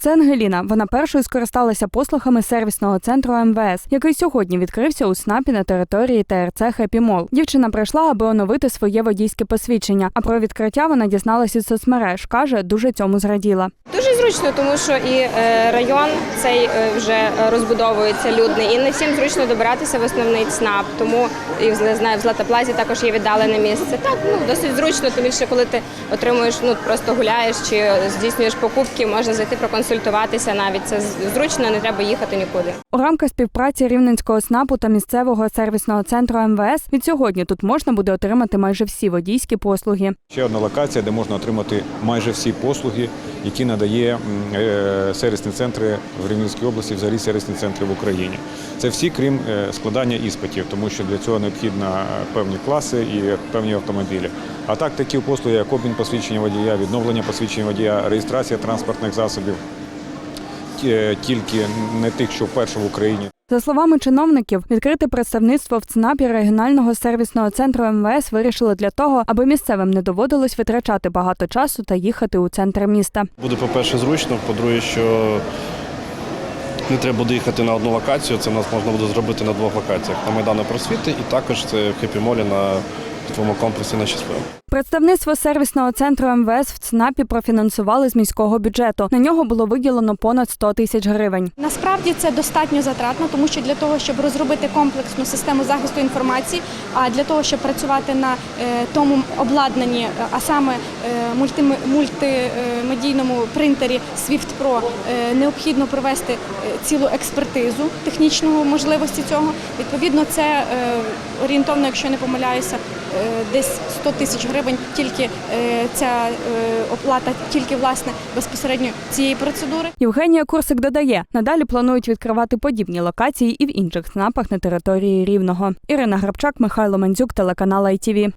Це Ангеліна. Вона першою скористалася послугами сервісного центру МВС, який сьогодні відкрився у СНАПі на території ТРЦ «Хеппі Мол». Дівчина прийшла, аби оновити своє водійське посвідчення. А про відкриття вона дізналася із соцмереж. каже, дуже цьому зраділа. Зручно, тому що і е, район цей е, вже розбудовується людний, і не всім зручно добиратися в основний ЦНАП. Тому і в- знаю, в Златоплазі також є віддалене місце. Так, ну досить зручно, тим більше, коли ти отримуєш, ну просто гуляєш чи здійснюєш покупки, можна зайти проконсультуватися навіть. Це зручно, не треба їхати нікуди. У рамках співпраці рівненського СНАПу та місцевого сервісного центру МВС від сьогодні тут можна буде отримати майже всі водійські послуги. Ще одна локація, де можна отримати майже всі послуги, які надає е, сервісні центри в Рівненській області, взагалі сервісні центри в Україні. Це всі, крім е, складання іспитів, тому що для цього необхідно е, певні класи і певні автомобілі. А так, такі послуги, як обмін посвідчення водія, відновлення посвідчення водія, реєстрація транспортних засобів, тільки не тих, що вперше в Україні. За словами чиновників, відкрити представництво в ЦНАПі регіонального сервісного центру МВС вирішили для того, аби місцевим не доводилось витрачати багато часу та їхати у центр міста. Буде, по-перше, зручно, по-друге, що не треба буде їхати на одну локацію, це в нас можна буде зробити на двох локаціях на Майдану просвіти і також це в Хеппі-молі на твоєму комплексі на щасливо. Представництво сервісного центру МВС в ЦНАПі профінансували з міського бюджету. На нього було виділено понад 100 тисяч гривень. Насправді це достатньо затратно, тому що для того, щоб розробити комплексну систему захисту інформації, а для того, щоб працювати на е, тому обладнанні, е, а саме е, мультимедійному принтері Swift Pro, необхідно провести цілу експертизу технічного можливості цього. Відповідно, це орієнтовно, якщо не помиляюся, десь 100 тисяч гривень. Тільки е, ця е, оплата, тільки власне безпосередньо цієї процедури. Євгенія Курсик додає, надалі планують відкривати подібні локації і в інших ЦНАПах на території Рівного. Ірина Грабчак, Михайло Мандзюк, телеканал ITV.